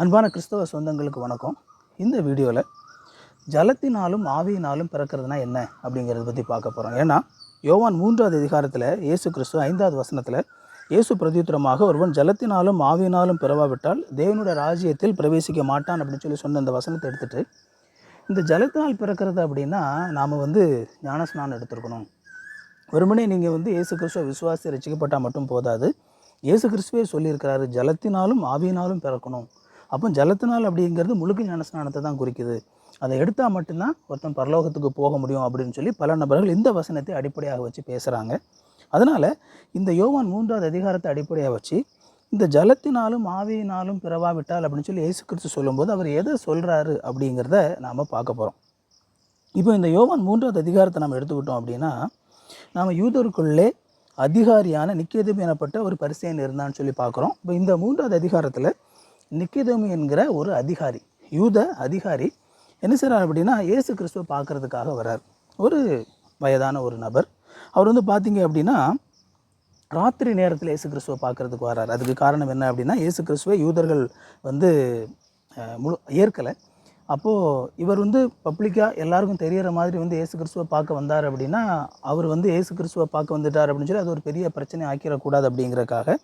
அன்பான கிறிஸ்தவ சொந்தங்களுக்கு வணக்கம். இந்த வீடியோவில் ஜலத்தினாலும் ஆவியினாலும் பிறக்கிறதுனா என்ன அப்படிங்கிறத பற்றி பார்க்க போகிறோம் ஏன்னா யோவான் மூன்றாவது அதிகாரத்தில் இயேசு கிறிஸ்து ஐந்தாவது வசனத்தில் இயேசு பிரதியுத்தரமாக ஒருவன் ஜலத்தினாலும் ஆவியினாலும் பிறவாவிட்டால் தேவனுடைய ராஜ்யத்தில் பிரவேசிக்க மாட்டான் அப்படின்னு சொல்லி சொன்ன அந்த வசனத்தை எடுத்துகிட்டு இந்த ஜலத்தினால் பிறக்கிறது அப்படின்னா நாம் வந்து ஞானஸ்நானம் எடுத்துருக்கணும். வெறுமனே நீங்கள் வந்து இயேசு கிறிஸ்துவ விசுவாசி ரசிக்கப்பட்டால் மட்டும் போதாது. இயேசு கிறிஸ்துவே சொல்லியிருக்கிறாரு ஜலத்தினாலும் ஆவியினாலும் பிறக்கணும். அப்போ ஜலத்தினால் அப்படிங்கிறது முழுக்க ஞானஸ்நானத்தை தான் குறிக்குது. அதை எடுத்தால் மட்டும்தான் ஒருத்தன் பரலோகத்துக்கு போக முடியும் அப்படின்னு சொல்லி பல நபர்கள் இந்த வசனத்தை அடிப்படையாக வச்சு பேசுகிறாங்க அதனால் இந்த யோவான் மூன்றாவது அதிகாரத்தை அடிப்படையாக வச்சு இந்த ஜலத்தினாலும் ஆவியினாலும் பிறவாவிட்டால் அப்படின்னு சொல்லி இயேசு கிறிஸ்து சொல்லும்போது அவர் எதை சொல்கிறாரு அப்படிங்கிறத நாம் பார்க்க போகிறோம் இப்போ இந்த யோவான் மூன்றாவது அதிகாரத்தை நம்ம எடுத்துக்கிட்டோம் அப்படின்னா நாம் யூதருக்குள்ளே அதிகாரியான நிக்கேதம் எனப்பட்ட ஒரு பரிசையன் இருந்தான்னு சொல்லி பார்க்குறோம். இப்போ இந்த மூன்றாவது அதிகாரத்தில் நிக்கிதோமி என்கிற ஒரு அதிகாரி யூத அதிகாரி என்ன செய்கிறார் அப்படின்னா இயேசு கிறிஸ்துவை பார்க்கறதுக்காக வர்றார். ஒரு வயதான ஒரு நபர். அவர் வந்து பார்த்தீங்க அப்படின்னா ராத்திரி நேரத்தில் இயேசு கிறிஸ்துவை பார்க்குறதுக்கு வரார் அதுக்கு காரணம் என்ன அப்படின்னா இயேசு கிறிஸ்துவை யூதர்கள் வந்து முழு ஏற்கலை. அப்போது இவர் வந்து பப்ளிக்காக எல்லாருக்கும் தெரியிற மாதிரி வந்து ஏசு கிறிஸ்துவை பார்க்க வந்தார் அப்படின்னா அவர் வந்து ஏசு கிறிஸ்துவை பார்க்க வந்துட்டார் அப்படின்னு சொல்லி அது ஒரு பெரிய பிரச்சனை ஆக்கிடக்கூடாது அப்படிங்கிறக்காக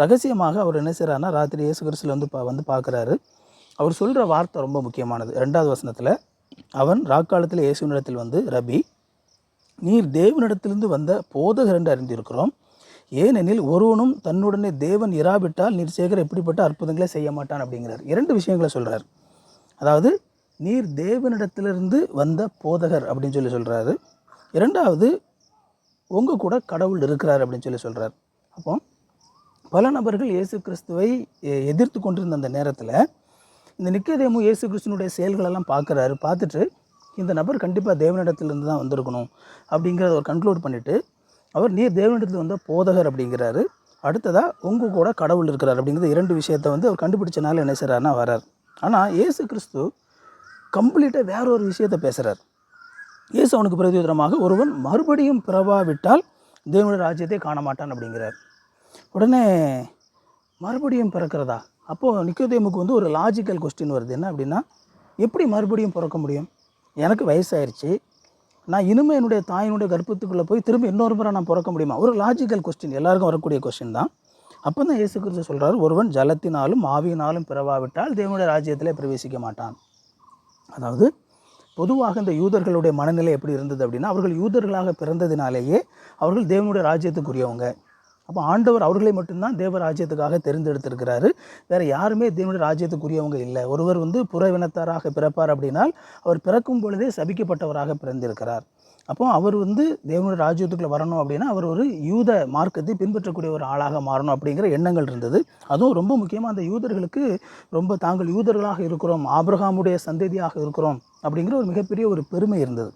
ரகசியமாக அவர் என்ன செய்கிறாருன்னா ராத்திரி ஏசு கிறிஸ்துவில் வந்து பா வந்து பார்க்குறாரு. அவர் சொல்கிற வார்த்தை ரொம்ப முக்கியமானது. ரெண்டாவது வசனத்தில் அவன் ராக்காலத்தில் இயேசுவினிடத்தில் வந்து ரபி நீர் தேவனிடத்திலிருந்து வந்த போதகர் என்று அறிந்திருக்கிறோம். ஏனெனில் ஒருவனும் தன்னுடனே தேவன் இராவிட்டால் நீர் சேகர் எப்படிப்பட்ட அற்புதங்களை செய்ய மாட்டான் அப்படிங்கிறார். இரண்டு விஷயங்களை சொல்கிறார் அதாவது நீர் தேவனிடத்திலிருந்து வந்த போதகர் அப்படின்னு சொல்லி சொல்கிறாரு இரண்டாவது உங்கள் கூட கடவுள் இருக்கிறார் அப்படின்னு சொல்லி சொல்கிறார் அப்போ பல நபர்கள் இயேசு கிறிஸ்துவை எதிர்த்து கொண்டிருந்த அந்த நேரத்தில் இந்த நிக்கதேமு இயேசு கிறிஸ்துனுடைய செயல்களெல்லாம் பார்க்குறாரு. பார்த்துட்டு இந்த நபர் கண்டிப்பாக தேவனிடத்திலிருந்து தான் வந்திருக்கணும் அப்படிங்கிறத ஒரு கன்க்ளூட் பண்ணிவிட்டு அவர் நீர் தேவனிடத்தில் வந்த போதகர் அப்படிங்கிறாரு. அடுத்ததாக உங்கள் கூட கடவுள் இருக்கிறார் அப்படிங்கிறது இரண்டு விஷயத்தை வந்து அவர் கண்டுபிடிச்சனால என்ன செய்கிறாருன்னா வரார் ஆனால் இயேசு கிறிஸ்து கம்ப்ளீட்டாக வேற ஒரு விஷயத்தை பேசுகிறார் இயேசு அவனுக்கு பிரதியுத்தரமாக ஒருவன் மறுபடியும் பிறவாவிட்டால் தேவனுடைய ராஜ்யத்தை காண மாட்டான் அப்படிங்கிறார். உடனே மறுபடியும் பிறக்கிறதா? அப்போது நிக்கோதேமுக்கு வந்து ஒரு லாஜிக்கல் கொஸ்டின் வருது. என்ன அப்படின்னா எப்படி மறுபடியும் பிறக்க முடியும்? எனக்கு வயசாயிருச்சு. நான் இனிமே என்னுடைய தாயினுடைய கர்ப்பத்துக்குள்ளே போய் திரும்ப இன்னொரு முறை நான் பிறக்க முடியுமா? ஒரு லாஜிக்கல் கொஸ்டின் எல்லாருக்கும் வரக்கூடிய கொஸ்டின் தான். அப்போ தான் இயேசு கிறிஸ்து சொல்கிறார் ஒருவன் ஜலத்தினாலும் ஆவியினாலும் பிறவாவிட்டால் தேவனுடைய ராஜ்யத்தில் பிரவேசிக்க மாட்டான். அதாவது பொதுவாக இந்த யூதர்களுடைய மனநிலை எப்படி இருந்தது அப்படின்னா அவர்கள் யூதர்களாக பிறந்ததினாலேயே அவர்கள் தேவனுடைய ராஜ்யத்துக்குரியவங்க. அப்போ ஆண்டவர் அவர்களை மட்டும்தான் தேவ ராஜ்யத்துக்காக தெரிந்தெடுத்திருக்கிறாரு. வேறு யாருமே தேவனுடைய ராஜ்யத்துக்குரியவங்க இல்லை. ஒருவர் வந்து புறவினத்தாராக பிறப்பார் அப்படின்னால் அவர் பிறக்கும் பொழுதே சபிக்கப்பட்டவராக பிறந்திருக்கிறார். அப்போ அவர் வந்து தேவனுடைய ராஜ்யத்துக்குள்ளே வரணும் அப்படின்னா அவர் ஒரு யூத மார்க்கத்தை பின்பற்றக்கூடிய ஒரு ஆளாக மாறணும் அப்படிங்கிற எண்ணங்கள் இருந்தது. அதுவும் ரொம்ப முக்கியமாக அந்த யூதர்களுக்கு ரொம்ப தாங்கள் யூதர்களாக இருக்கிறோம் ஆப்ரஹாமுடைய சந்ததியாக இருக்கிறோம் அப்படிங்கிற ஒரு மிகப்பெரிய ஒரு பெருமை இருந்தது.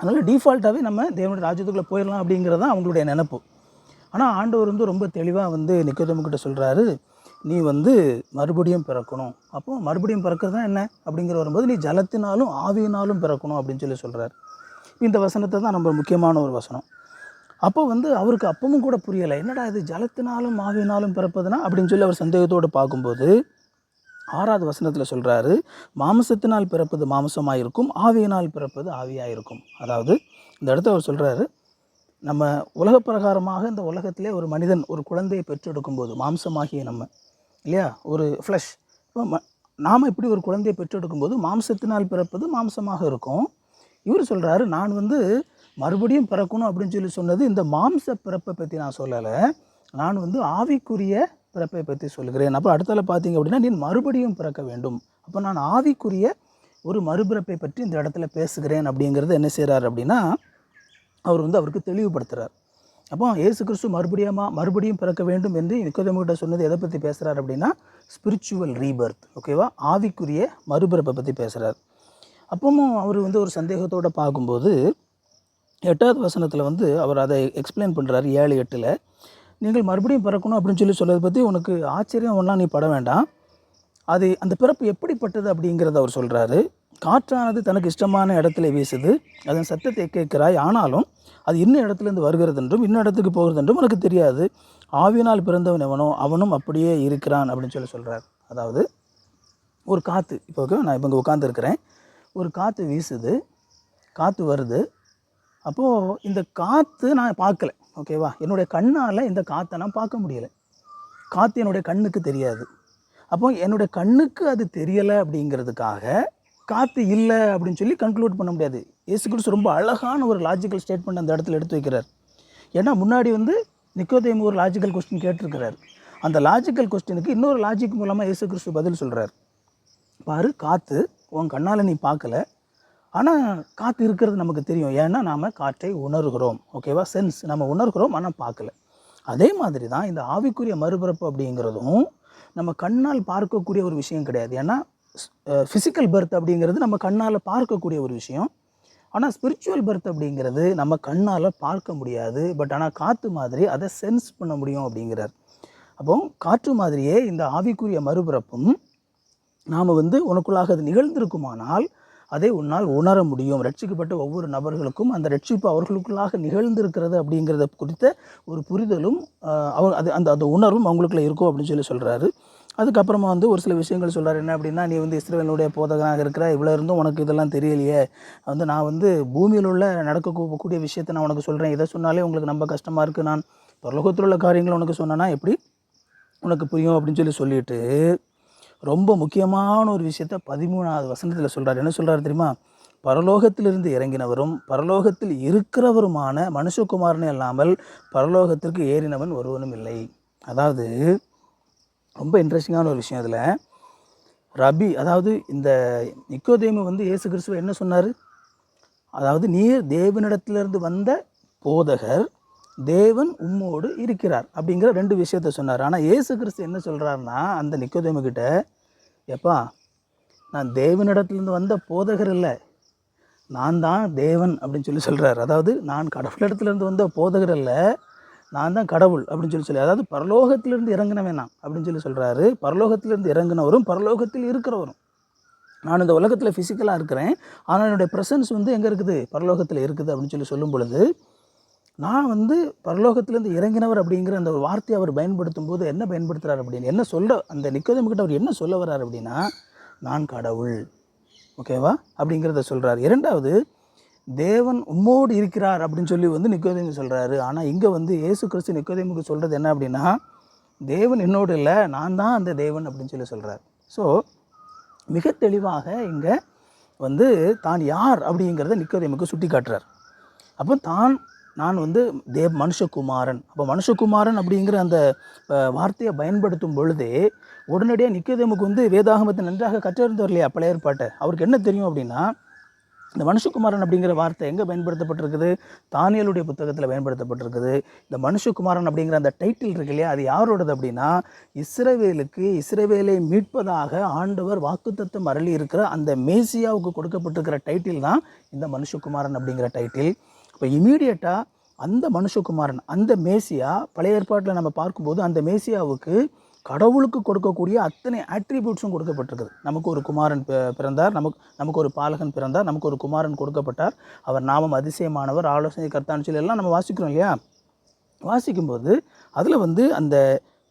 அதனால் டிஃபால்ட்டாகவே நம்ம தேவனுடைய ராஜ்யத்துக்குள்ளே போயிடலாம் அப்படிங்கிறது தான் அவங்களுடைய நினப்பு. ஆனால் ஆண்டவர் வந்து ரொம்ப தெளிவாக வந்து நிக்கோதேமுக்கிட்ட சொல்கிறாரு நீ வந்து மறுபடியும் பிறக்கணும். அப்போ மறுபடியும் பிறக்கிறது தான் என்ன? அப்படிங்கிற வரும்போது நீ ஜலத்தினாலும் ஆவியினாலும் பிறக்கணும் அப்படின்னு சொல்லி சொல்கிறார் இந்த வசனத்தை தான் நம்ம முக்கியமான ஒரு வசனம். அப்போ வந்து அவருக்கு அப்பவும் கூட புரியலை. என்னடா இது ஜலத்தினாலும் மாவினாலும் பிறப்பதுனா? அப்படின்னு சொல்லி அவர் சந்தேகத்தோடு பார்க்கும்போது ஆறாவது வசனத்தில் சொல்கிறாரு மாமசத்தினால் பிறப்பது மாமசமாக இருக்கும் ஆவியினால் பிறப்பது ஆவியாக இருக்கும் அதாவது இந்த இடத்த அவர் சொல்கிறாரு நம்ம உலக பிரகாரமாக இந்த உலகத்திலே ஒரு மனிதன் ஒரு குழந்தையை பெற்றெடுக்கும்போது மாம்சமாகிய நம்ம இல்லையா? ஒரு ஃப்ளஷ் இப்போ ம நாம் இப்படி ஒரு குழந்தையை பெற்றெடுக்கும்போது மாம்சத்தினால் பிறப்பது மாம்சமாக இருக்கும். இவர் சொல்கிறாரு நான் வந்து மறுபடியும் பிறக்கணும் அப்படின்னு சொல்லி சொன்னது இந்த மாம்ச பிறப்பை பற்றி நான் சொல்லலை. நான் வந்து ஆவிக்குரிய பிறப்பை பற்றி சொல்கிறேன் அப்போ அடுத்தால பார்த்தீங்க அப்படின்னா நீ மறுபடியும் பிறக்க வேண்டும். அப்போ நான் ஆவிக்குரிய ஒரு மறுபிறப்பை பற்றி இந்த இடத்துல பேசுகிறேன் அப்படிங்கிறது என்ன செய்கிறார் அப்படின்னா அவர் வந்து அவருக்கு தெளிவுபடுத்துகிறார் அப்போ ஏசு கிறிஸ்து மறுபடியுமா மறுபடியும் பிறக்க வேண்டும் என்று நிக்கோதமிட்ட சொன்னது எதை பற்றி பேசுகிறார் அப்படின்னா ஸ்பிரிச்சுவல் ரீபர்த் ஓகேவா ஆவிக்குரிய மறுபிறப்பை பற்றி பேசுகிறார் அப்பவும் அவர் வந்து ஒரு சந்தேகத்தோடு பார்க்கும்போது எட்டாவது வசனத்தில் வந்து அவர் அதை எக்ஸ்பிளைன் பண்ணுறாரு ஏழு எட்டில். நீங்கள் மறுபடியும் பிறக்கணும் அப்படின்னு சொல்லி சொல்கிறத பற்றி உனக்கு ஆச்சரியம் ஒன்றா நீ பட வேண்டாம். அது அந்த பிறப்பு எப்படிப்பட்டது அப்படிங்கிறத அவர் சொல்கிறாரு காற்றானது தனக்கு இஷ்டமான இடத்துல வீசுது. அதன் சத்தத்தை கேட்கிறாய். ஆனாலும் அது இன்ன இடத்துலேருந்து வருகிறது என்றும் இன்ன இடத்துக்கு போகிறது என்றும் உனக்கு தெரியாது. ஆவியினால் பிறந்தவன் எவனோ அவனும் அப்படியே இருக்கிறான் அப்படின்னு சொல்லி சொல்கிறார் அதாவது ஒரு காற்று இப்போ நான் இப்போ இங்கே உட்காந்துருக்கிறேன் ஒரு காற்று வீசுது காற்று வருது. அப்போது இந்த காற்று நான் பார்க்கல ஓகேவா என்னுடைய கண்ணால் இந்த காற்றை நான் பார்க்க முடியல. காற்று என்னுடைய கண்ணுக்கு தெரியாது. அப்போ என்னுடைய கண்ணுக்கு அது தெரியலை அப்படிங்கிறதுக்காக காற்று இல்லை அப்படின்னு சொல்லி கன்க்ளூட் பண்ண முடியாது. இயேசு கிறிஸ்து ரொம்ப அழகான ஒரு லாஜிக்கல் ஸ்டேட்மெண்ட் அந்த இடத்துல எடுத்து வைக்கிறார். ஏன்னா முன்னாடி வந்து நிக்கோதேமு ஒரு லாஜிக்கல் கொஸ்டின் கேட்டிருக்கிறார். அந்த லாஜிக்கல் கொஸ்டினுக்கு இன்னொரு லாஜிக் மூலமாக இயேசு கிறிஸ்து பதில் சொல்கிறார் பாரு காற்று உன் கண்ணால் நீ பார்க்கல. ஆனால் காற்று இருக்கிறது நமக்கு தெரியும். ஏன்னா நாம் காற்றை உணர்கிறோம். ஓகேவா சென்ஸ் நம்ம உணர்கிறோம் ஆனால் பார்க்கல. அதே மாதிரி தான் இந்த ஆவிக்குரிய மறுபிறப்பு அப்படிங்கிறதும் நம்ம கண்ணால் பார்க்கக்கூடிய ஒரு விஷயம் கிடையாது. ஏன்னா ஃபிசிக்கல் பர்த் அப்படிங்கிறது நம்ம கண்ணால் பார்க்கக்கூடிய ஒரு விஷயம். ஆனால் ஸ்பிரிச்சுவல் பர்த் அப்படிங்கிறது நம்ம கண்ணால் பார்க்க முடியாது. பட் ஆனால் காற்று மாதிரி அதை சென்ஸ் பண்ண முடியும் அப்படிங்கிறார். அப்போ காற்று மாதிரியே இந்த ஆவிக்குரிய மறுபிறப்பும் நாம் வந்து உனக்குள்ளாக அது நிகழ்ந்திருக்குமானால் அதை உன்னால் உணர முடியும். ரட்சிக்கப்பட்ட ஒவ்வொரு நபர்களுக்கும் அந்த ரட்சிப்பு அவர்களுக்குள்ளாக நிகழ்ந்திருக்கிறது அப்படிங்கிறத குறித்த ஒரு புரிதலும் அவங்க அது அந்த அந்த உணர்வும் அவங்களுக்குள்ள இருக்கும் அப்படின்னு சொல்லி சொல்கிறாரு அதுக்கப்புறமா வந்து ஒரு சில விஷயங்கள் சொல்கிறார் என்ன அப்படின்னா நீ வந்து இஸ்ரேலினுடைய போதகனாக இருக்கிற இவ்வளோ இருந்தும் உனக்கு இதெல்லாம் தெரியலையே. வந்து நான் வந்து பூமியில் உள்ள நடக்கக்கூடிய விஷயத்தை நான் உனக்கு சொல்கிறேன் இதை சொன்னாலே உங்களுக்கு ரொம்ப கஷ்டமாக இருக்குது நான் பரலோகத்தில் உள்ள காரியங்களை உனக்கு சொன்னேன்னா எப்படி உனக்கு புரியும்? அப்படின்னு சொல்லி சொல்லிட்டு ரொம்ப முக்கியமான ஒரு விஷயத்த பதிமூணாவது வசனத்தில் சொல்கிறார் என்ன சொல்கிறார் தெரியுமா? பரலோகத்திலிருந்து இறங்கினவரும் பரலோகத்தில் இருக்கிறவருமான மனுஷகுமாரனே அல்லாமல் பரலோகத்திற்கு ஏறினவன் ஒருவனும் இல்லை. அதாவது ரொம்ப இன்ட்ரெஸ்டிங்கான ஒரு விஷயம் அதில். ரபி அதாவது இந்த நிக்கோதேமு வந்து இயேசு கிறிஸ்துவ என்ன சொன்னார்? அதாவது நீர் தேவனிடத்திலிருந்து வந்த போதகர் தேவன் உம்மோடு இருக்கிறார் அப்படிங்கிற ரெண்டு விஷயத்த சொன்னார். ஆனால் ஏசு கிறிஸ்து என்ன சொல்கிறாருன்னா அந்த நிக்கோதேமுகிட்ட எப்பா நான் தேவனிடத்துலேருந்து வந்த போதகர் இல்லை. நான் தான் தேவன் அப்படின்னு சொல்லி சொல்கிறார் அதாவது நான் கடவுளிடத்துலேருந்து வந்த போதகர் இல்லை. நான் தான் கடவுள் அப்படின்னு சொல்லி சொல்லி அதாவது பரலோகத்திலிருந்து இறங்கினவன் நான் அப்படின்னு சொல்லி சொல்கிறாரு பரலோகத்திலிருந்து இறங்கினவரும் பரலோகத்தில் இருக்கிறவரும். நான் இந்த உலகத்தில் ஃபிசிக்கலாக இருக்கிறேன். ஆனால் என்னுடைய ப்ரெசன்ஸ் வந்து எங்கே இருக்குது? பரலோகத்தில் இருக்குது அப்படின்னு சொல்லி சொல்லும் பொழுது நான் வந்து பரலோகத்திலேருந்து இறங்கினவர் அப்படிங்கிற அந்த ஒரு வார்த்தையை அவர் பயன்படுத்தும் போது என்ன பயன்படுத்துகிறார் அப்படின்னு என்ன சொல்ல அந்த நிக்கோதேமு கிட்ட அவர் என்ன சொல்ல வர்றார் அப்படின்னா நான் கடவுள். ஓகேவா அப்படிங்கிறத சொல்கிறார் இரண்டாவது தேவன் உம்மோடு இருக்கிறார் அப்படின்னு சொல்லி வந்து நிக்கோதேமி சொல்கிறாரு ஆனால் இங்கே வந்து இயேசு கிறிஸ்து நிக்கோதேமுக்கு சொல்கிறது என்ன அப்படின்னா தேவன் என்னோடு இல்லை நான் தான் அந்த தேவன் அப்படின்னு சொல்லி சொல்கிறார் ஸோ மிக தெளிவாக இங்கே வந்து தான் யார்? அப்படிங்கிறத நிக்கோதேமுக்கு சுட்டி காட்டுறார் அப்போ தான் நான் வந்து தேவ் மனுஷகுமாரன். அப்போ மனுஷகுமாரன் அப்படிங்கிற அந்த வார்த்தையை பயன்படுத்தும் பொழுதே உடனடியாக நிக்கதேமுக்கு வந்து வேதாகமத்தை நன்றாக கற்றிருந்தவர் இல்லையா பழைய ஏற்பாட்டை அவருக்கு என்ன தெரியும் அப்படின்னா இந்த மனுஷகுமாரன் அப்படிங்கிற வார்த்தை எங்கே பயன்படுத்தப்பட்டிருக்குது? தானியலுடைய புத்தகத்தில் பயன்படுத்தப்பட்டிருக்குது. இந்த மனுஷகுமாரன் அப்படிங்கிற அந்த டைட்டில் இருக்கு இல்லையா அது யாரோடது அப்படின்னா இஸ்ரவேலுக்கு இஸ்ரவேலை மீட்பதாக ஆண்டவர் வாக்குத்தத்தம் அருளி இருக்கிற அந்த மேசியாவுக்கு கொடுக்கப்பட்டிருக்கிற டைட்டில் தான் இந்த மனுஷகுமாரன் அப்படிங்கிற டைட்டில் இப்போ இமீடியட்டாக அந்த மனுஷகுமாரன் அந்த மேசியா பழைய ஏற்பாட்டில் நம்ம பார்க்கும்போது அந்த மேசியாவுக்கு கடவுளுக்கு கொடுக்கக்கூடிய அத்தனை ஆட்ரிபியூட்ஸும் கொடுக்கப்பட்டிருக்குது. நமக்கு ஒரு குமாரன் பிறந்தார் நமக்கு நமக்கு ஒரு பாலகன் பிறந்தார் நமக்கு ஒரு குமாரன் கொடுக்கப்பட்டார். அவர் நாமம் அதிசயமானவர் ஆலோசனை கர்த்தான்னு சொல்லி எல்லாம் நம்ம வாசிக்கிறோம் இல்லையா? வாசிக்கும்போது அதில் வந்து அந்த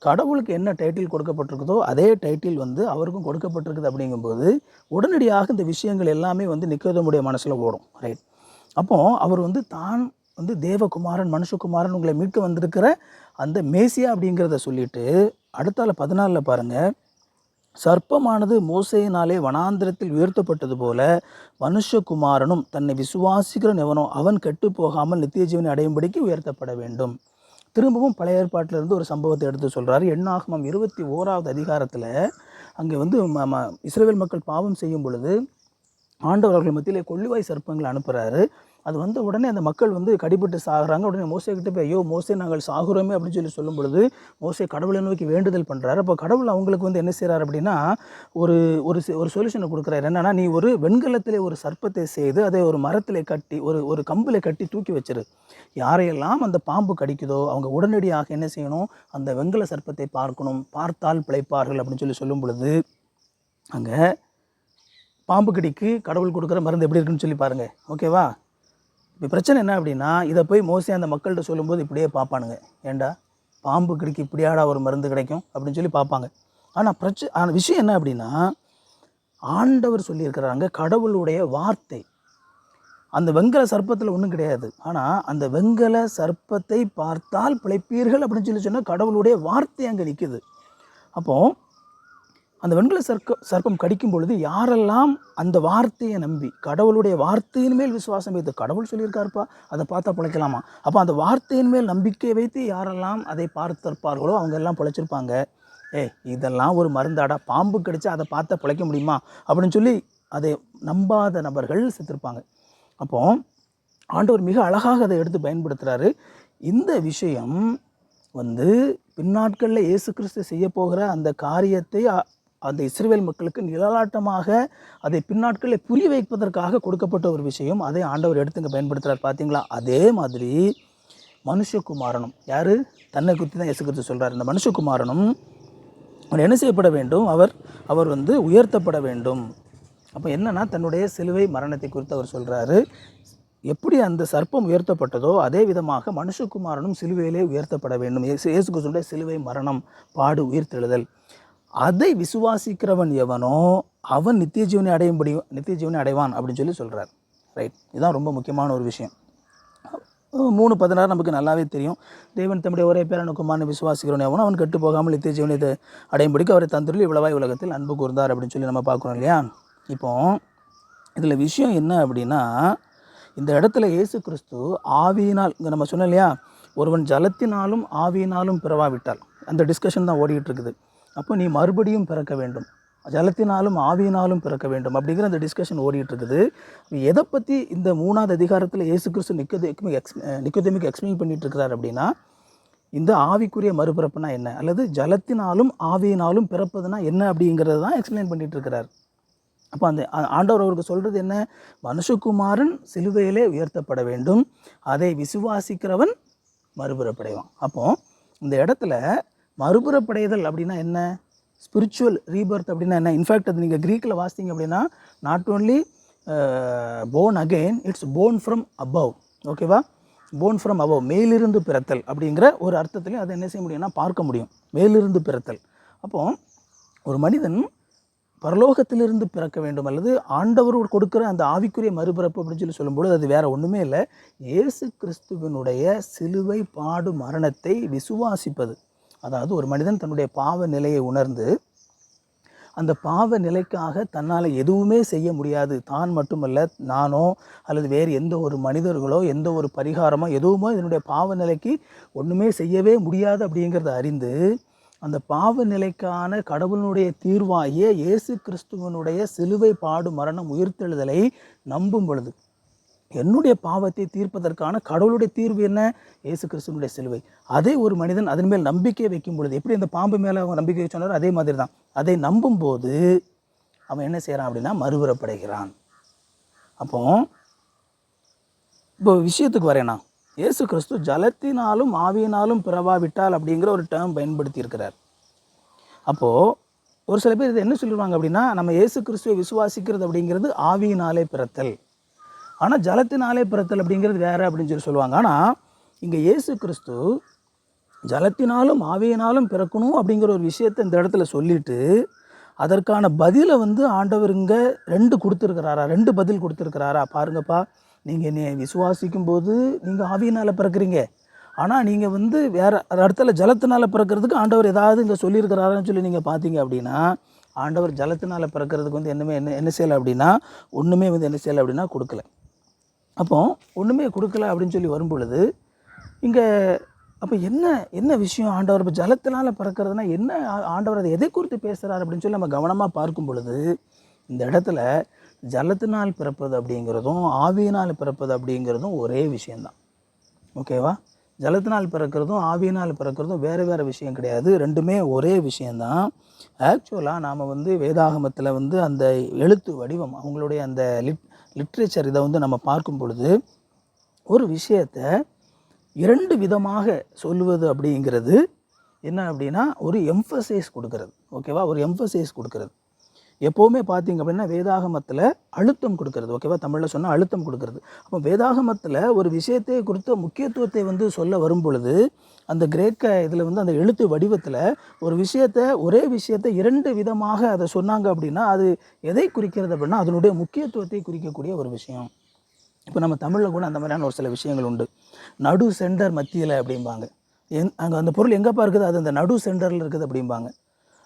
கடவுளுக்கு என்ன டைட்டில் கொடுக்கப்பட்டிருக்குதோ அதே டைட்டில் வந்து அவருக்கும் கொடுக்கப்பட்டிருக்குது அப்படிங்கும்போது உடனடியாக இந்த விஷயங்கள் எல்லாமே வந்து நிக்கோதமுடைய மனசில் ஓடும் ரைட் அப்போது அவர் வந்து தான் வந்து தேவகுமாரன் மனுஷகுமாரன் உங்களை மீட்க வந்திருக்கிற அந்த மேசியா அப்படிங்கிறத சொல்லிட்டு அடுத்தால பதினாலில் பாருங்கள் சர்ப்பமானது மோசையினாலே வனாந்திரத்தில் உயர்த்தப்பட்டது போல மனுஷகுமாரனும் தன்னை விசுவாசிக்கிற எவனோ அவன் கெட்டு போகாமல் நித்திய ஜீவனை அடையும்படிக்கு உயர்த்தப்பட வேண்டும். திரும்பவும் பழைய ஏற்பாட்டிலிருந்து ஒரு சம்பவத்தை எடுத்து சொல்றாரு. எண்ணாகமம் இருபத்தி ஓராவது அதிகாரத்தில் அங்கே வந்து ம- ம- மக்கள் பாவம் செய்யும் பொழுது ஆண்டவர் அவர்கள் மத்தியிலே கொள்ளிவாய் சர்ப்பங்களை அனுப்புகிறாரு அது வந்த உடனே அந்த மக்கள் வந்து கடிபட்டு சாகுறாங்க. உடனே மோசை கிட்ட போய் ஐயோ மோசை நாங்கள் சாகுறோமே அப்படின்னு சொல்லி சொல்லும் பொழுது மோசை கடவுளை நோக்கி வேண்டுதல் பண்ணுறாரு அப்போ கடவுள் அவங்களுக்கு வந்து என்ன செய்கிறார் அப்படின்னா ஒரு ஒரு ஒரு சொல்யூஷனை கொடுக்குறாரு. என்னன்னா நீ ஒரு வெண்கலத்திலே ஒரு சர்ப்பத்தை செய்து அதை ஒரு மரத்தில் கட்டி ஒரு ஒரு கம்பில் கட்டி தூக்கி வச்சிரு. யாரையெல்லாம் அந்த பாம்பு கடிக்குதோ அவங்க உடனடியாக என்ன செய்யணும்? அந்த வெண்கல சர்ப்பத்தை பார்க்கணும். பார்த்தால் பிழைப்பார்கள் அப்படின்னு சொல்லி சொல்லும் பொழுது அங்கே பாம்பு கடிக்கு கடவுள் கொடுக்குற மருந்து எப்படி இருக்குன்னு சொல்லி பாருங்கள் ஓகேவா? இப்போ பிரச்சனை என்ன அப்படின்னா இதை போய் மோஸ்ட்லி அந்த மக்கள்கிட்ட சொல்லும்போது இப்படியே பார்ப்பானுங்க. ஏன்டா பாம்பு கடிக்கு இப்படியாடா ஒரு மருந்து கிடைக்கும் அப்படின்னு சொல்லி பார்ப்பாங்க. ஆனால் பிரச்சனை ஆனால் விஷயம் என்ன அப்படின்னா ஆண்டவர் சொல்லியிருக்கிறாங்க கடவுளுடைய வார்த்தை. அந்த வெங்கல சர்ப்பத்தில் ஒன்றும் கிடையாது. ஆனால் அந்த வெங்கல சர்ப்பத்தை பார்த்தால் பிழைப்பீர்கள் அப்படின்னு சொல்லி சொன்னால் கடவுளுடைய வார்த்தை அங்கே நிற்குது அப்போது அந்த வெண்கல சர்க்க சர்ப்பம் கடிக்கும் பொழுது யாரெல்லாம் அந்த வார்த்தையை நம்பி கடவுளுடைய வார்த்தையின் மேல் விசுவாசம் வைத்து கடவுள் சொல்லியிருக்காருப்பா அதை பார்த்தா பிழைக்கலாமா? அப்போ அந்த வார்த்தையின் மேல் நம்பிக்கை வைத்து யாரெல்லாம் அதை பார்த்திருப்பார்களோ அவங்க எல்லாம் பிழைச்சிருப்பாங்க. ஏ இதெல்லாம் ஒரு மருந்தாடா பாம்பு கடிச்சு அதை பார்த்தா பிழைக்க முடியுமா? அப்படின்னு சொல்லி அதை நம்பாத நபர்கள் செத்துருப்பாங்க. அப்போ ஆண்டவர் மிக அழகாக அதை எடுத்து பயன்படுத்துகிறாரு இந்த விஷயம் வந்து பின்னாட்களில் இயேசு கிறிஸ்து செய்ய போகிற அந்த காரியத்தை அந்த இஸ்ரேல் மக்களுக்கு நிழலாட்டமாக அதை பின்னாட்களில் புரிய வைப்பதற்காக கொடுக்கப்பட்ட ஒரு விஷயம். அதை ஆண்டவர் எடுத்துங்க பயன்படுத்துகிறார் பார்த்தீங்களா அதே மாதிரி மனுஷகுமாரனும். யார்? தன்னை குத்தி தான் இயேசு சொல்கிறார் இந்த மனுஷகுமாரனும் அவர் என்ன செய்யப்பட வேண்டும்? அவர் அவர் வந்து உயர்த்தப்பட வேண்டும். அப்போ என்னன்னா தன்னுடைய சிலுவை மரணத்தை குறித்து அவர் சொல்கிறாரு எப்படி அந்த சர்ப்பம் உயர்த்தப்பட்டதோ அதே விதமாக மனுஷகுமாரனும் சிலுவையிலே உயர்த்தப்பட வேண்டும். இயேசு இயேசு கிறிஸ்துடைய சிலுவை மரணம் பாடு உயிர்த்தெழுதல். அதை விசுவாசிக்கிறவன் எவனோ அவன் நித்திய ஜீவனை அடையும்படி நித்திய ஜீவனை அடைவான் அப்படின்னு சொல்லி சொல்கிறார் ரைட் இதுதான் ரொம்ப முக்கியமான ஒரு விஷயம். மூணு பதினாறு நமக்கு நல்லாவே தெரியும். தேவன் தம்முடைய ஒரே பேரான குமாரனை விசுவாசிக்கிறவன் எவனோ அவன் கெட்டு போகாமல் நித்திய ஜீவனை இது அடையும்படிக்கு அவரை தந்துருள் இவ்வளவாய் உலகத்தில் அன்பு கூர்ந்தார் அப்படின்னு சொல்லி நம்ம பார்க்குறோம் இல்லையா? இப்போ இதில் விஷயம் என்ன அப்படின்னா இந்த இடத்துல இயேசு கிறிஸ்து ஆவியினால் இங்கே நம்ம சொன்னோம் இல்லையா? ஒருவன் ஜலத்தினாலும் ஆவியினாலும் பிறவாவிட்டால். அந்த டிஸ்கஷன் தான் ஓடிக்கிட்டு இருக்குது. அப்போ நீ மறுபடியும் பிறக்க வேண்டும். ஜலத்தினாலும் ஆவியினாலும் பிறக்க வேண்டும் அப்படிங்கிற அந்த டிஸ்கஷன் ஓடிட்டு இருக்குது எதை பற்றி இந்த மூணாவது அதிகாரத்தில் இயேசு கிறிஸ்து நிக்கோதேமிக்கு எக்ஸ் நிக்கோதேமிக்கு எக்ஸ்பிளைன் பண்ணிட்டு இருக்கிறார் அப்படின்னா இந்த ஆவிக்குரிய மறுபிறப்புனா என்ன? அல்லது ஜலத்தினாலும் ஆவியினாலும் பிறப்பதுனா என்ன அப்படிங்கிறது தான் எக்ஸ்பிளைன் பண்ணிட்டு இருக்கிறார் அப்போ அந்த ஆண்டவர் அவருக்கு சொல்கிறது என்ன? மனுஷகுமாரன் சிலுவையிலே உயர்த்தப்பட வேண்டும். அதை விசுவாசிக்கிறவன் மறுபிறப்படைவான். அப்போது இந்த இடத்துல மறுபுறப்படைதல் அப்படின்னா என்ன? ஸ்பிரிச்சுவல் ரீபர்த் அப்படின்னா என்ன? இன்ஃபேக்ட் அது நீங்கள் க்ரீக்கில் வாசித்தீங்க அப்படின்னா not only born again it's born from above ஓகேவா போன் ஃப்ரம் அபவ் மேலிருந்து பிறத்தல் அப்படிங்கிற ஒரு அர்த்தத்துலேயும் அதை என்ன செய்ய முடியும்னா பார்க்க முடியும். மேலிருந்து பிறத்தல். அப்போ ஒரு மனிதன் பரலோகத்திலிருந்து பிறக்க வேண்டும் அல்லது ஆண்டவர் கொடுக்குற அந்த ஆவிக்குரிய மறுபிறப்பு அப்படின்னு சொல்லி சொல்லும்போது அது வேற ஒன்றுமே இல்லை. இயேசு கிறிஸ்துவினுடைய சிலுவை பாடு மரணத்தை விசுவாசிப்பது. அதாவது ஒரு மனிதன் தன்னுடைய பாவ நிலையை உணர்ந்து அந்த பாவ நிலைக்காக தன்னால் எதுவுமே செய்ய முடியாது. தான் மட்டுமல்ல நானோ அல்லது வேறு எந்த ஒரு மனிதர்களோ எந்த ஒரு பரிகாரமோ எதுவுமோ இதனுடைய பாவ நிலைக்கு ஒன்றுமே செய்யவே முடியாது அப்படிங்கிறத அறிந்து அந்த பாவ நிலைக்கான கடவுளுடைய தீர்வாகிய இயேசு கிறிஸ்துவனுடைய சிலுவை பாடு மரணம் உயிர்த்தெழுதலை நம்பும் பொழுது என்னுடைய பாவத்தை தீர்ப்பதற்கான கடவுளுடைய தீர்வு என்ன? இயேசு கிறிஸ்துவனுடைய சிலுவை. அதே ஒரு மனிதன் அதன் மேல் நம்பிக்கை வைக்கும் பொழுது எப்படி இந்த பாம்பு மேலே அவன் நம்பிக்கை வச்சானோ அதே மாதிரி தான் அதை நம்பும்போது அவன் என்ன செய்கிறான் அப்படின்னா மறுபுறப்படைகிறான். அப்போ இப்போ விஷயத்துக்கு வரேனா இயேசு கிறிஸ்து ஜலத்தினாலும் ஆவியினாலும் பிறவாவிட்டால் அப்படிங்கிற ஒரு டேர்ம் பயன்படுத்தி இருக்கிறார் அப்போது ஒரு சில பேர் இதை என்ன சொல்லிடுவாங்க அப்படின்னா நம்ம இயேசு கிறிஸ்துவை விசுவாசிக்கிறது அப்படிங்கிறது ஆவியினாலே பிறத்தல். ஆனால் ஜலத்தினாலே பிறத்தல் அப்படிங்கிறது வேறு அப்படின்னு சொல்லி சொல்லுவாங்க. ஆனால் இங்கே இயேசு கிறிஸ்து ஜலத்தினாலும் ஆவியினாலும் பிறக்கணும் அப்படிங்கிற ஒரு விஷயத்தை இந்த இடத்துல சொல்லிவிட்டு அதற்கான பதிலை வந்து ஆண்டவர் இங்கே ரெண்டு கொடுத்துருக்கிறாரா? ரெண்டு பதில் கொடுத்துருக்கிறாரா? பாருங்கப்பா நீங்கள் என்னை விசுவாசிக்கும் போது நீங்கள் ஆவியினால் பிறக்கிறீங்க. ஆனால் நீங்கள் வந்து வேறு இடத்துல ஜலத்தினால் பிறக்கிறதுக்கு ஆண்டவர் ஏதாவது இங்கே சொல்லியிருக்கிறாருன்னு சொல்லி நீங்கள் பார்த்தீங்க அப்படின்னா ஆண்டவர் ஜலத்தினால் பிறக்கிறதுக்கு வந்து என்னமே என்ன என்ன செய்யலை அப்படின்னா ஒன்றுமே வந்து என்ன செய்யலை அப்படின்னா கொடுக்கல. அப்போ ஒன்றுமே கொடுக்கல அப்படின்னு சொல்லி வரும் பொழுது இங்கே அப்போ என்ன என்ன விஷயம்? ஆண்டவர் இப்போ ஜலத்தினால் பிறக்கிறதுனா என்ன ஆண்டவர் அதை எதை குறித்து பேசுகிறார் அப்படின்னு சொல்லி நம்ம கவனமாக பார்க்கும் பொழுது இந்த இடத்துல ஜலத்தினால் பிறப்பது அப்படிங்கிறதும் ஆவியினால் பிறப்பது அப்படிங்கிறதும் ஒரே விஷயந்தான் ஓகேவா? ஜலத்தினால் பிறக்கிறதும் ஆவியினால் பிறக்கிறதும் வேறு வேறு விஷயம் கிடையாது. ரெண்டுமே ஒரே விஷயந்தான் ஆக்சுவலாக நாம் வந்து வேதாகமத்தில் வந்து அந்த எழுத்து வடிவம் அவங்களுடைய அந்த லிட் லிட்ரேச்சர் இதை வந்து நம்ம பார்க்கும் பொழுது ஒரு விஷயத்தை இரண்டு விதமாக சொல்லுவது அப்படிங்கிறது என்ன அப்படின்னா ஒரு எம்ஃபசைஸ் கொடுக்கறது. ஓகேவா ஒரு எம்ஃபசைஸ் கொடுக்கறது. எப்போவுமே பார்த்தீங்க அப்படின்னா வேதாகமத்தில் அழுத்தம் கொடுக்கறது. ஓகேவா? தமிழில் சொன்னால் அழுத்தம் கொடுக்கறது. அப்போ வேதாகமத்தில் ஒரு விஷயத்தை குறித்த முக்கியத்துவத்தை வந்து சொல்ல வரும் பொழுது அந்த கிரேக்க இதில் வந்து அந்த எழுத்து வடிவத்தில் ஒரு விஷயத்தை ஒரே விஷயத்தை இரண்டு விதமாக அதை சொன்னாங்க அப்படின்னா அது எதை குறிக்கிறது அப்படின்னா அதனுடைய முக்கியத்துவத்தை குறிக்கக்கூடிய ஒரு விஷயம். இப்போ நம்ம தமிழில் கூட அந்த மாதிரியான ஒரு சில விஷயங்கள் உண்டு. நடு சென்டர் மத்தியில் அப்படிம்பாங்க. எங் அங்கே அந்த பொருள் எங்கேப்பா இருக்குது? அது அந்த நடு சென்டரில் இருக்குது அப்படிம்பாங்க.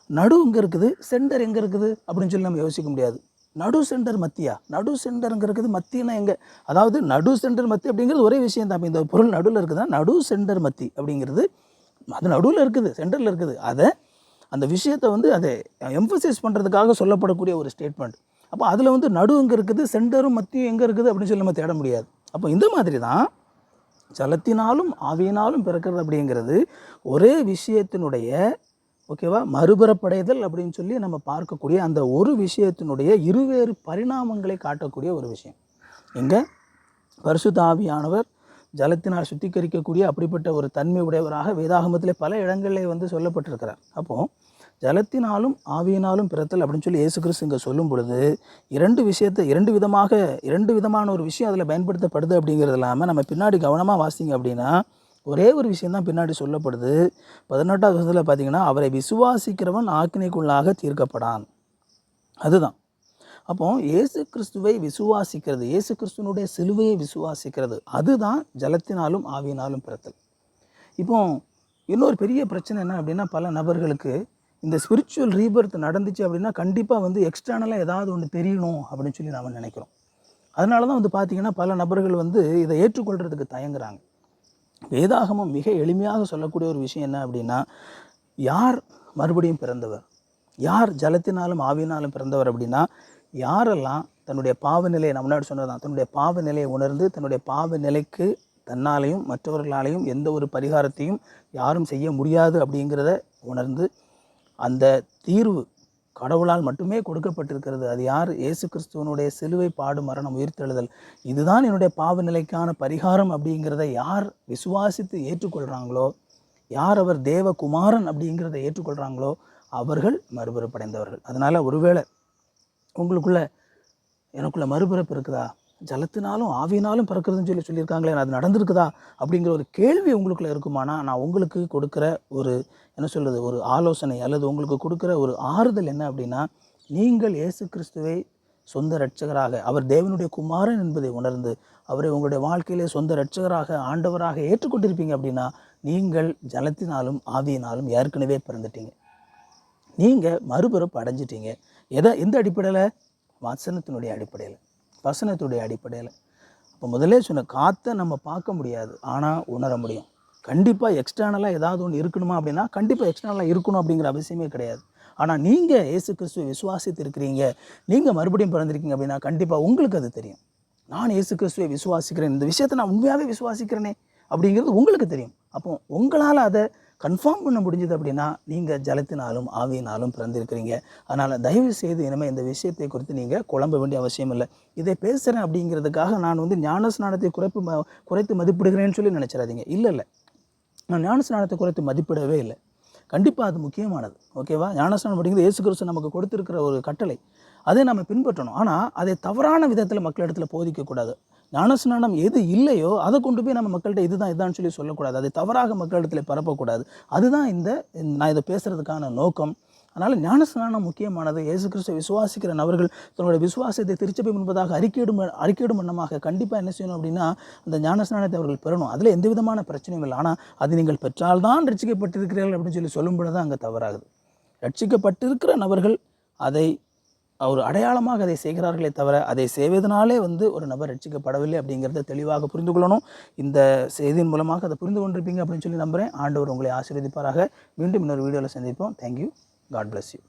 நடு எங்கே இருக்குது? சென்டர் எங்கே இருக்குது? அப்படின்னு சொல்லி நம்ம யோசிக்க முடியாது. நடு சென்டர் மத்தியா? நடு சென்டருங்கிறது இருக்குது மத்தினா எங்கே? அதாவது நடு சென்டர் மத்தி அப்படிங்கிறது ஒரே விஷயம் தான். இந்த பொருள் நடுவில் இருக்குதுதான் நடு சென்டர் மத்தி அப்படிங்கிறது அது நடுவில் இருக்குது சென்டரில் இருக்குது. அதை அந்த விஷயத்தை வந்து அதை எம்ஃபசைஸ் பண்ணுறதுக்காக சொல்லப்படக்கூடிய ஒரு ஸ்டேட்மெண்ட் அப்போ அதில் வந்து நடு எங்கே இருக்குது? சென்டரும் மத்தியும் எங்கே இருக்குது? அப்படின்னு சொல்லி நம்ம தேட முடியாது. அப்போ இந்த மாதிரி தான் ஜலத்தினாலும் ஆவியினாலும் பிறக்கிறது அப்படிங்கிறது ஒரே விஷயத்தினுடைய ஓகேவா? மறுபுறப்படைதல் அப்படின்னு சொல்லி நம்ம பார்க்கக்கூடிய அந்த ஒரு விஷயத்தினுடைய இருவேறு பரிணாமங்களை காட்டக்கூடிய ஒரு விஷயம். இங்கே பரிசுதாவியானவர் ஜலத்தினால் சுத்திகரிக்கக்கூடிய அப்படிப்பட்ட ஒரு தன்மை உடையவராக வேதாகமத்தில் பல இடங்களிலே வந்து சொல்லப்பட்டிருக்கிறார். அப்போது ஜலத்தினாலும் ஆவியினாலும் பிறத்தல் அப்படின்னு சொல்லி இயேசு கிறிஸ்து இங்கே சொல்லும் பொழுது இரண்டு விஷயத்தை இரண்டு விதமாக இரண்டு விதமான ஒரு விஷயம் அதில் பயன்படுத்தப்படுது அப்படிங்கிறது இல்லாமல் நம்ம பின்னாடி கவனமாக வாசிங்க அப்படின்னா ஒரே ஒரு விஷயந்தான் பின்னாடி சொல்லப்படுது. பதினெட்டாவது வருஷத்தில் பார்த்தீங்கன்னா அவரை விசுவாசிக்கிறவன் ஆக்கினைக்குள்ளாக தீர்க்கப்படான். அதுதான். அப்போ இயேசு கிறிஸ்துவை விசுவாசிக்கிறது இயேசு கிறிஸ்துவனுடைய சிலுவையை விசுவாசிக்கிறது அதுதான் ஜலத்தினாலும் ஆவியினாலும் பிறத்தல். இப்போ இன்னொரு பெரிய பிரச்சனை என்ன அப்படின்னா பல நபர்களுக்கு இந்த ஸ்பிரிச்சுவல் ரீபர்த் நடந்துச்சு அப்படின்னா கண்டிப்பாக வந்து எக்ஸ்டர்னலாக ஏதாவது ஒன்று தெரியணும் அப்படின்னு சொல்லி நாம் நினைக்கிறோம். அதனால தான் வந்து பார்த்திங்கன்னா பல நபர்கள் வந்து இதை ஏற்றுக்கொள்கிறதுக்கு தயங்குறாங்க. வேதாகமம் மிக எளிமையாக சொல்லக்கூடிய ஒரு விஷயம் என்ன அப்படின்னா யார் மறுபடியும் பிறந்தவர்? யார் ஜலத்தினாலும் ஆவியினாலும் பிறந்தவர் அப்படின்னா யாரெல்லாம் தன்னுடைய பாவநிலையை நம்ம நான் முன்னாடி சொன்னதான் தன்னுடைய பாவநிலையை உணர்ந்து தன்னுடைய பாவநிலைக்கு தன்னாலையும் மற்றவர்களாலையும் எந்த ஒரு பரிகாரத்தையும் யாரும் செய்ய முடியாது அப்படிங்கிறத உணர்ந்து அந்த தீர்வு கடவுளால் மட்டுமே கொடுக்கப்பட்டிருக்கிறது. அது யார்? இயேசு கிறிஸ்துவனுடைய சிலுவை பாடு மரணம் உயிர்த்தெழுதல். இதுதான் என்னுடைய பாவ நிலைக்கான பரிகாரம் அப்படிங்கிறத யார் விசுவாசித்து ஏற்றுக்கொள்கிறாங்களோ யார் அவர் தேவகுமாரன் அப்படிங்கிறத ஏற்றுக்கொள்கிறாங்களோ அவர்கள் மறுபிறப்படைந்தவர்கள். அதனால் ஒருவேளை உங்களுக்குள்ள எனக்குள்ள மறுபிறப்பு இருக்குதா? ஜலத்தினாலும் ஆவியினாலும் பிறக்கிறதுன்னு சொல்லி சொல்லியிருக்காங்களே அது நடந்திருக்குதா? அப்படிங்கிற ஒரு கேள்வி உங்களுக்குள்ள இருக்குமானா நான் உங்களுக்கு கொடுக்குற ஒரு என்ன சொல்கிறது ஒரு ஆலோசனை அல்லது உங்களுக்கு கொடுக்குற ஒரு ஆறுதல் என்ன அப்படின்னா நீங்கள் இயேசு கிறிஸ்துவை சொந்த இரட்சகராக அவர் தேவனுடைய குமாரன் என்பதை உணர்ந்து அவரை உங்களுடைய வாழ்க்கையிலே சொந்த இரட்சகராக ஆண்டவராக ஏற்றுக்கொண்டிருப்பீங்க அப்படின்னா நீங்கள் ஜலத்தினாலும் ஆவியினாலும் ஏற்கனவே பிறந்துட்டீங்க. நீங்கள் மறுபிறப்பு அடைஞ்சிட்டீங்க. எதை? எந்த அடிப்படையில்? வசனத்தினுடைய அடிப்படையில். வசனத்துடைய அடிப்படையில். இப்போ முதலே சொன்ன காற்றை நம்ம பார்க்க முடியாது ஆனால் உணர முடியும். கண்டிப்பாக எக்ஸ்டர்னலாக ஏதாவது ஒன்று இருக்கணுமா அப்படின்னா கண்டிப்பாக எக்ஸ்டர்னலாக இருக்கணும் அப்படிங்கிற அவசியமே கிடையாது. ஆனால் நீங்கள் இயேசு கிறிஸ்துவை விசுவாசித்து இருக்கிறீங்க நீங்கள் மறுபடியும் பிறந்திருக்கீங்க அப்படின்னா கண்டிப்பாக உங்களுக்கு அது தெரியும். நான் இயேசு கிறிஸ்துவை விசுவாசிக்கிறேன் இந்த விஷயத்தை நான் உண்மையாகவே விசுவாசிக்கிறேனே அப்படிங்கிறது உங்களுக்கு தெரியும். அப்போ உங்களால் அதை கன்ஃபார்ம் பண்ண முடிஞ்சது அப்படின்னா நீங்கள் ஜலத்தினாலும் ஆவியினாலும் பிறந்திருக்கிறீங்க. அதனால் தயவு செய்து இனிமேல் இந்த விஷயத்தை குறித்து நீங்கள் குழம்ப வேண்டிய அவசியம் இல்லை. இதை பேசுகிறேன் அப்படிங்கிறதுக்காக நான் வந்து ஞான ஸ்நானத்தை குறைப்பு ம- குறைத்து மதிப்பிடுகிறேன்னு சொல்லி நினச்சிடாதீங்க. இல்லை இல்லை. நான் ஞான ஸ்நானத்தை குறைத்து மதிப்பிடவே இல்லை. கண்டிப்பாக அது முக்கியமானது. ஓகேவா ஞானஸ்நானம் அப்படிங்கிறது இயேசு கிறிஸ்து நமக்கு கொடுத்துருக்கிற ஒரு கட்டளை. அதை நம்ம பின்பற்றணும். ஆனால் அதை தவறான விதத்தில் மக்களிடத்தில் போதிக்கக்கூடாது. ஞானஸ்நானம் எது இல்லையோ அதை கொண்டு போய் நம்ம மக்கள்கிட்ட இதுதான் இதுதான் சொல்லி சொல்லக்கூடாது. அதை தவறாக மக்களிடத்தில் பரப்பக்கூடாது. அதுதான் இந்த நான் இதை பேசுகிறதுக்கான நோக்கம். அதனால் ஞானஸ்நானம் முக்கியமானது. இயேசு கிறிஸ்துவை விசுவாசிக்கிற நபர்கள் தன்னுடைய விசுவாசத்தை திருச்சபை முன்பதாக அறிக்கையிடும் அறிக்கையிடும் வண்ணமாக கண்டிப்பாக என்ன செய்யணும் அப்படின்னா அந்த ஞானஸ்நானத்தை அவர்கள் பெறணும். அதில் எந்த விதமான பிரச்சனையும் இல்லை. ஆனால் அது நீங்கள் பெற்றால்தான் ரட்சிக்கப்பட்டிருக்கிறீர்கள் அப்படின்னு சொல்லி சொல்லும் பொழுது அங்கே தவறாகுது. ரட்சிக்கப்பட்டிருக்கிற நபர்கள் அதை ஒரு அடையாளமாக அதை செய்கிறார்களே தவிர அதை செய்வதனாலே வந்து ஒரு நபர் ரட்சிக்கப்படவில்லை அப்படிங்கிறத தெளிவாக புரிந்து கொள்ளணும். இந்த செய்தியின் மூலமாக அதை புரிந்து கொண்டிருப்பீங்க அப்படின்னு சொல்லி நம்புகிறேன் ஆண்டவர் உங்களை ஆசீர்வதிப்பாராக. மீண்டும் இன்னொரு வீடியோவில் சந்திப்போம். Thank you God bless you